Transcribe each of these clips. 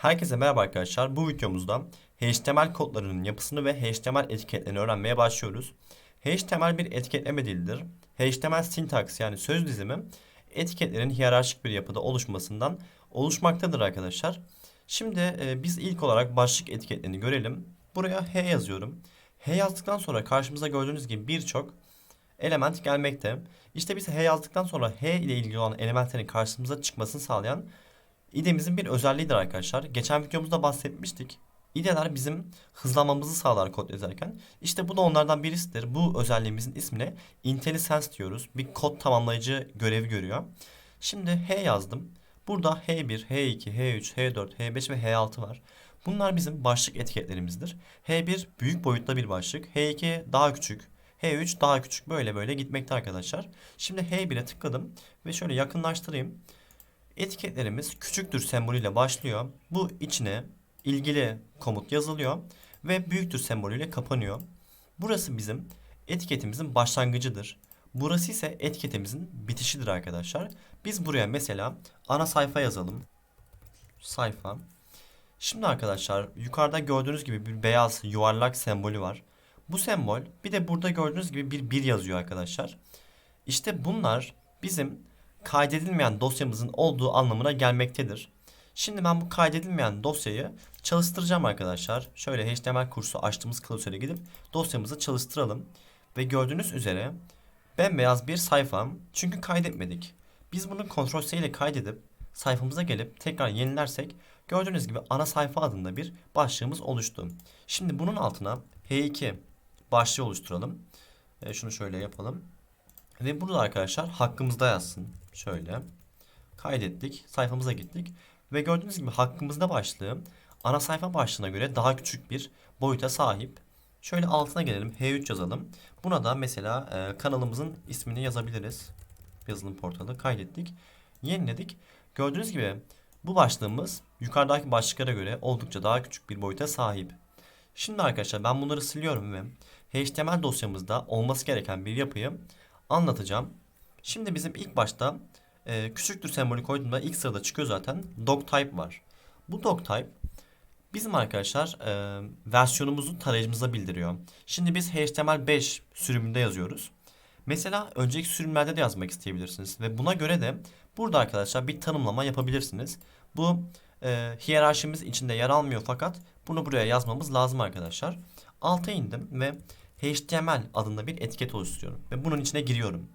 Herkese merhaba arkadaşlar. Bu videomuzda HTML kodlarının yapısını ve HTML etiketlerini öğrenmeye başlıyoruz. HTML bir etiketleme dilidir. HTML sintaks yani söz dizimi etiketlerin hiyerarşik bir yapıda oluşmasından oluşmaktadır arkadaşlar. Şimdi e, biz ilk olarak başlık etiketlerini görelim. Buraya H yazıyorum. H yazdıktan sonra karşımıza gördüğünüz gibi birçok element gelmekte. İşte biz H yazdıktan sonra H ile ilgili olan elementlerin karşımıza çıkmasını sağlayan İDE'mizin bir özelliğidir arkadaşlar. Geçen videomuzda bahsetmiştik. İDE'ler bizim hızlanmamızı sağlar kod yazarken. İşte bu da onlardan birisidir. Bu özelliğimizin ismine IntelliSense diyoruz. Bir kod tamamlayıcı görevi görüyor. Şimdi H yazdım. Burada H1, H2, H3, H4, H5 ve H6 var. Bunlar bizim başlık etiketlerimizdir. H1 büyük boyutta bir başlık. H2 daha küçük. H3 daha küçük. Böyle böyle gitmekte arkadaşlar. Şimdi H1'e tıkladım ve şöyle yakınlaştırayım. Etiketlerimiz küçüktür sembolüyle başlıyor. Bu içine ilgili komut yazılıyor ve büyüktür sembolüyle kapanıyor. Burası bizim etiketimizin başlangıcıdır. Burası ise etiketimizin bitişidir arkadaşlar. Biz buraya mesela ana sayfa yazalım. Sayfa. Şimdi arkadaşlar yukarıda gördüğünüz gibi bir beyaz yuvarlak sembolü var. Bu sembol bir de burada gördüğünüz gibi bir bir yazıyor arkadaşlar. İşte bunlar bizim kaydedilmeyen dosyamızın olduğu anlamına gelmektedir. Şimdi ben bu kaydedilmeyen dosyayı çalıştıracağım arkadaşlar. Şöyle HTML kursu açtığımız klasöre gidip dosyamızı çalıştıralım. Ve gördüğünüz üzere bembeyaz bir sayfa. Çünkü kaydetmedik. Biz bunu Ctrl C ile kaydedip sayfamıza gelip tekrar yenilersek gördüğünüz gibi ana sayfa adında bir başlığımız oluştu. Şimdi bunun altına H2 başlığı oluşturalım. E, şunu şöyle yapalım. Ve burada arkadaşlar hakkımızda yazsın. Şöyle. Kaydettik. Sayfamıza gittik. Ve gördüğünüz gibi hakkımızda başlığı ana sayfa başlığına göre daha küçük bir boyuta sahip. Şöyle altına gelelim. H3 yazalım. Buna da mesela e, kanalımızın ismini yazabiliriz. Yazılım portalı kaydettik. Yeniledik. Gördüğünüz gibi bu başlığımız yukarıdaki başlıklara göre oldukça daha küçük bir boyuta sahip. Şimdi arkadaşlar ben bunları siliyorum ve HTML dosyamızda olması gereken bir yapıyı anlatacağım. Şimdi bizim ilk başta e, küçüktür sembolü koyduğumda ilk sırada çıkıyor zaten doctype var. Bu doctype bizim arkadaşlar e, versiyonumuzu tarayıcımıza bildiriyor. Şimdi biz HTML5 sürümünde yazıyoruz. Mesela önceki sürümlerde de yazmak isteyebilirsiniz ve buna göre de burada arkadaşlar bir tanımlama yapabilirsiniz. Bu e, hiyerarşimiz içinde yer almıyor fakat bunu buraya yazmamız lazım arkadaşlar. Alta indim ve HTML adında bir etiket oluşturuyorum ve bunun içine giriyorum.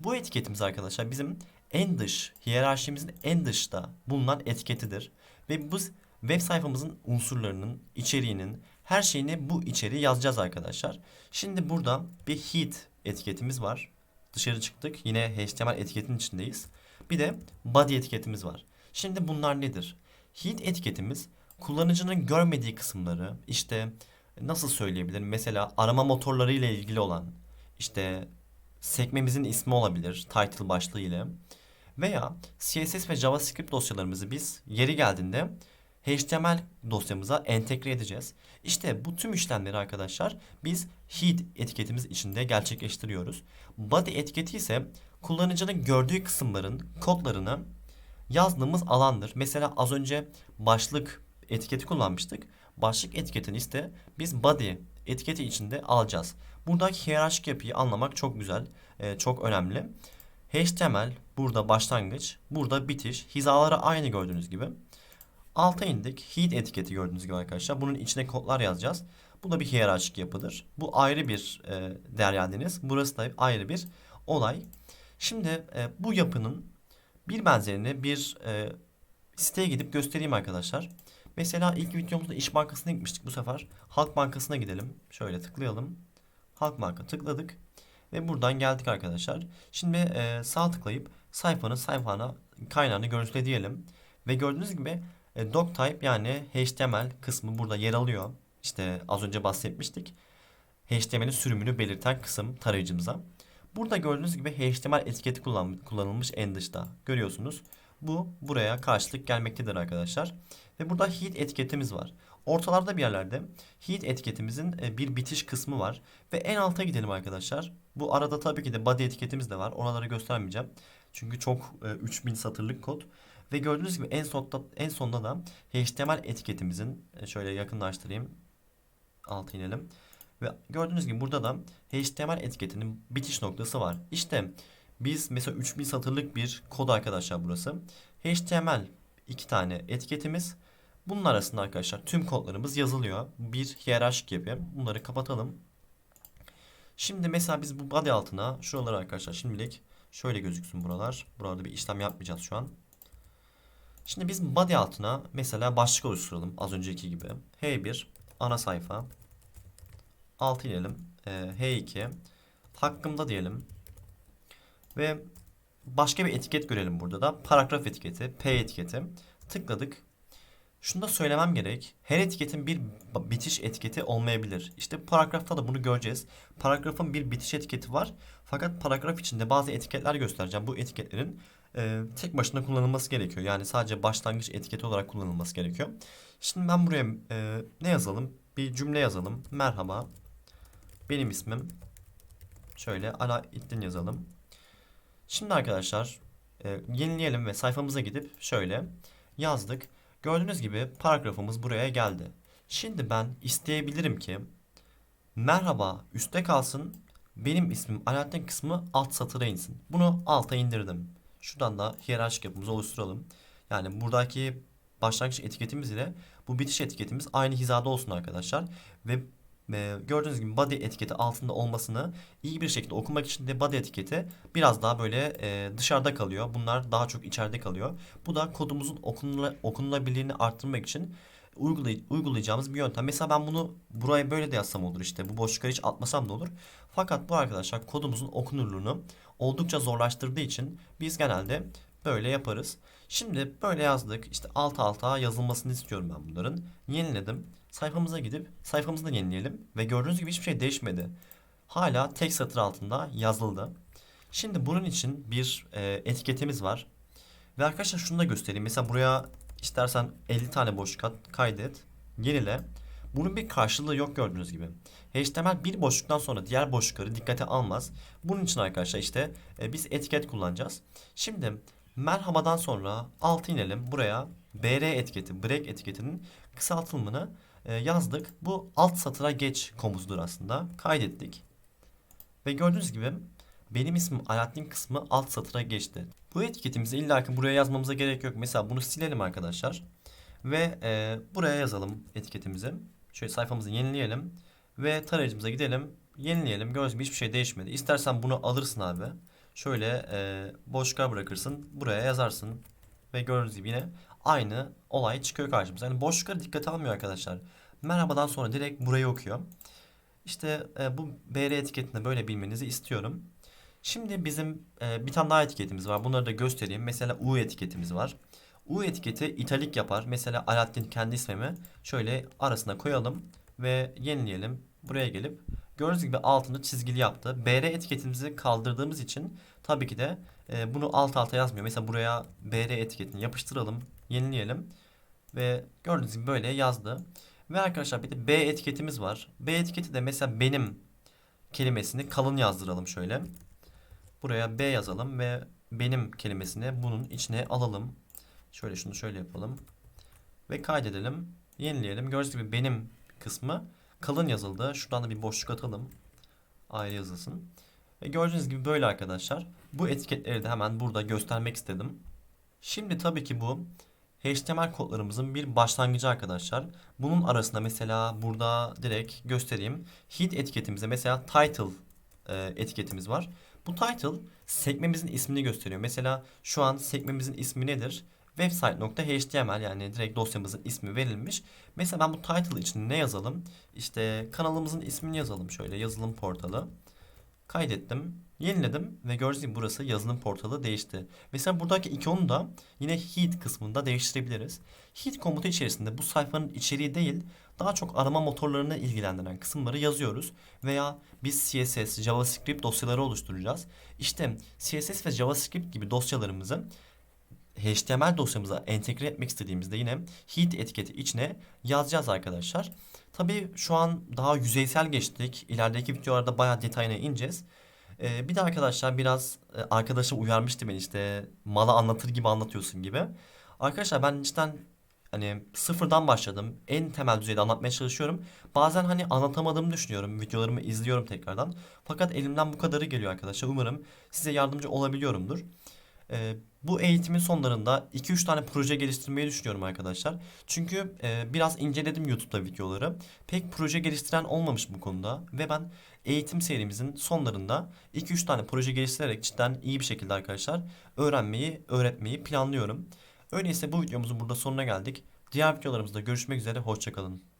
Bu etiketimiz arkadaşlar bizim en dış, hiyerarşimizin en dışta bulunan etiketidir. Ve bu web sayfamızın unsurlarının, içeriğinin, her şeyini bu içeriği yazacağız arkadaşlar. Şimdi burada bir heat etiketimiz var. Dışarı çıktık. Yine HTML etiketinin içindeyiz. Bir de body etiketimiz var. Şimdi bunlar nedir? Heat etiketimiz kullanıcının görmediği kısımları işte nasıl söyleyebilirim? Mesela arama motorları ile ilgili olan işte sekmemizin ismi olabilir title başlığı ile veya CSS ve JavaScript dosyalarımızı biz yeri geldiğinde HTML dosyamıza entegre edeceğiz. İşte bu tüm işlemleri arkadaşlar biz head etiketimiz içinde gerçekleştiriyoruz. Body etiketi ise kullanıcının gördüğü kısımların kodlarını yazdığımız alandır. Mesela az önce başlık etiketi kullanmıştık. Başlık etiketini ise biz body etiketi içinde alacağız. Buradaki hiyerarşik yapıyı anlamak çok güzel, e, çok önemli. HTML burada başlangıç, burada bitiş. Hizaları aynı gördüğünüz gibi. Alta indik. Heat etiketi gördüğünüz gibi arkadaşlar. Bunun içine kodlar yazacağız. Bu da bir hiyerarşik yapıdır. Bu ayrı bir e, yerdiniz. Burası da ayrı bir olay. Şimdi e, bu yapının bir benzerini bir e, siteye gidip göstereyim arkadaşlar. Mesela ilk videomuzda İş Bankası'na gitmiştik. Bu sefer Halk Bankası'na gidelim. Şöyle tıklayalım. Halk Banka tıkladık. Ve buradan geldik arkadaşlar. Şimdi e, sağ tıklayıp sayfanın sayfana kaynağını görüntüle diyelim. Ve gördüğünüz gibi e, doctype yani HTML kısmı burada yer alıyor. İşte az önce bahsetmiştik. HTML'in sürümünü belirten kısım tarayıcımıza. Burada gördüğünüz gibi HTML etiketi kullan, kullanılmış en dışta. Görüyorsunuz. Bu buraya karşılık gelmektedir arkadaşlar. Ve burada heat etiketimiz var. Ortalarda bir yerlerde heat etiketimizin e, bir bitiş kısmı var. Ve en alta gidelim arkadaşlar. Bu arada tabii ki de body etiketimiz de var. Oraları göstermeyeceğim. Çünkü çok e, 3000 satırlık kod. Ve gördüğünüz gibi en sonda en sonda da HTML etiketimizin e, şöyle yakınlaştırayım. Altı inelim. Ve gördüğünüz gibi burada da HTML etiketinin bitiş noktası var. İşte biz mesela 3000 satırlık bir kod arkadaşlar burası. HTML iki tane etiketimiz. Bunun arasında arkadaşlar tüm kodlarımız yazılıyor. Bir hiyerarşik gibi. Bunları kapatalım. Şimdi mesela biz bu body altına şuraları arkadaşlar şimdilik şöyle gözüksün buralar. Burada bir işlem yapmayacağız şu an. Şimdi biz body altına mesela başlık oluşturalım az önceki gibi. H1 ana sayfa. Alt inelim. Ee, H2 hakkımda diyelim. Ve başka bir etiket görelim burada da. Paragraf etiketi, P etiketi. Tıkladık. Şunu da söylemem gerek. Her etiketin bir bitiş etiketi olmayabilir. İşte paragrafta da bunu göreceğiz. Paragrafın bir bitiş etiketi var. Fakat paragraf içinde bazı etiketler göstereceğim. Bu etiketlerin e, tek başına kullanılması gerekiyor. Yani sadece başlangıç etiketi olarak kullanılması gerekiyor. Şimdi ben buraya e, ne yazalım? Bir cümle yazalım. Merhaba. Benim ismim. Şöyle Ala İttin yazalım. Şimdi arkadaşlar e, yenileyelim ve sayfamıza gidip şöyle yazdık. Gördüğünüz gibi paragrafımız buraya geldi. Şimdi ben isteyebilirim ki merhaba üstte kalsın benim ismim Alaaddin kısmı alt satıra insin. Bunu alta indirdim. Şuradan da hiyerarşik yapımızı oluşturalım. Yani buradaki başlangıç etiketimiz ile bu bitiş etiketimiz aynı hizada olsun arkadaşlar. Ve e, gördüğünüz gibi body etiketi altında olmasını iyi bir şekilde okumak için de body etiketi biraz daha böyle e, dışarıda kalıyor. Bunlar daha çok içeride kalıyor. Bu da kodumuzun okunula, okunulabilirliğini arttırmak için uygulay, uygulayacağımız bir yöntem. Mesela ben bunu buraya böyle de yazsam olur işte. Bu boşlukları hiç atmasam da olur. Fakat bu arkadaşlar kodumuzun okunurluğunu oldukça zorlaştırdığı için biz genelde böyle yaparız. Şimdi böyle yazdık. İşte alt alta yazılmasını istiyorum ben bunların. Yeniledim. Sayfamıza gidip sayfamızı da yenileyelim. Ve gördüğünüz gibi hiçbir şey değişmedi. Hala tek satır altında yazıldı. Şimdi bunun için bir e, etiketimiz var. Ve arkadaşlar şunu da göstereyim. Mesela buraya istersen 50 tane boşluk at, kaydet, yenile. Bunun bir karşılığı yok gördüğünüz gibi. HTML bir boşluktan sonra diğer boşlukları dikkate almaz. Bunun için arkadaşlar işte e, biz etiket kullanacağız. Şimdi merhabadan sonra altı inelim. Buraya BR etiketi, break etiketinin kısaltılımını yazdık. Bu alt satıra geç komutudur aslında. Kaydettik. Ve gördüğünüz gibi benim ismim Alaaddin kısmı alt satıra geçti. Bu etiketimizi illaki buraya yazmamıza gerek yok. Mesela bunu silelim arkadaşlar. Ve e, buraya yazalım etiketimizi. Şöyle sayfamızı yenileyelim. Ve tarayıcımıza gidelim. Yenileyelim. Gördüğünüz gibi hiçbir şey değişmedi. İstersen bunu alırsın abi. Şöyle e, boşluğa bırakırsın. Buraya yazarsın. Ve gördüğünüz gibi yine aynı olay çıkıyor karşımıza. Yani boşlukları dikkate almıyor arkadaşlar. Merhabadan sonra direkt burayı okuyor. İşte e, bu BR etiketini böyle bilmenizi istiyorum. Şimdi bizim e, bir tane daha etiketimiz var. Bunları da göstereyim. Mesela U etiketimiz var. U etiketi italik yapar. Mesela Alaaddin kendi ismimi şöyle arasına koyalım ve yenileyelim. Buraya gelip gördüğünüz gibi altını çizgili yaptı. BR etiketimizi kaldırdığımız için tabii ki de e, bunu alt alta yazmıyor. Mesela buraya BR etiketini yapıştıralım, yenileyelim ve gördüğünüz gibi böyle yazdı. Ve arkadaşlar bir de B etiketimiz var. B etiketi de mesela benim kelimesini kalın yazdıralım şöyle. Buraya B yazalım ve benim kelimesini bunun içine alalım. Şöyle şunu şöyle yapalım. Ve kaydedelim. Yenileyelim. Gördüğünüz gibi benim kısmı kalın yazıldı. Şuradan da bir boşluk atalım. Ayrı yazılsın. Ve gördüğünüz gibi böyle arkadaşlar. Bu etiketleri de hemen burada göstermek istedim. Şimdi tabii ki bu HTML kodlarımızın bir başlangıcı arkadaşlar. Bunun arasında mesela burada direkt göstereyim. Head etiketimize mesela title e, etiketimiz var. Bu title sekmemizin ismini gösteriyor. Mesela şu an sekmemizin ismi nedir? website.html yani direkt dosyamızın ismi verilmiş. Mesela ben bu title için ne yazalım? İşte kanalımızın ismini yazalım şöyle yazılım portalı. Kaydettim. Yeniledim ve gördüğünüz gibi burası yazılım portalı değişti. Mesela buradaki ikonu da yine head kısmında değiştirebiliriz. Head komutu içerisinde bu sayfanın içeriği değil daha çok arama motorlarını ilgilendiren kısımları yazıyoruz. Veya biz CSS, JavaScript dosyaları oluşturacağız. İşte CSS ve JavaScript gibi dosyalarımızı HTML dosyamıza entegre etmek istediğimizde yine head etiketi içine yazacağız arkadaşlar. Tabii şu an daha yüzeysel geçtik. İlerideki videolarda bayağı detayına ineceğiz. Ee, bir de arkadaşlar biraz e, arkadaşım uyarmıştı beni işte mala anlatır gibi anlatıyorsun gibi. Arkadaşlar ben cidden hani sıfırdan başladım. En temel düzeyde anlatmaya çalışıyorum. Bazen hani anlatamadığımı düşünüyorum. Videolarımı izliyorum tekrardan. Fakat elimden bu kadarı geliyor arkadaşlar. Umarım size yardımcı olabiliyorumdur. Ee, bu eğitimin sonlarında 2-3 tane proje geliştirmeyi düşünüyorum arkadaşlar. Çünkü e, biraz inceledim YouTube'da videoları. Pek proje geliştiren olmamış bu konuda. Ve ben eğitim serimizin sonlarında 2-3 tane proje geliştirerek cidden iyi bir şekilde arkadaşlar öğrenmeyi, öğretmeyi planlıyorum. Öyleyse bu videomuzun burada sonuna geldik. Diğer videolarımızda görüşmek üzere, hoşçakalın.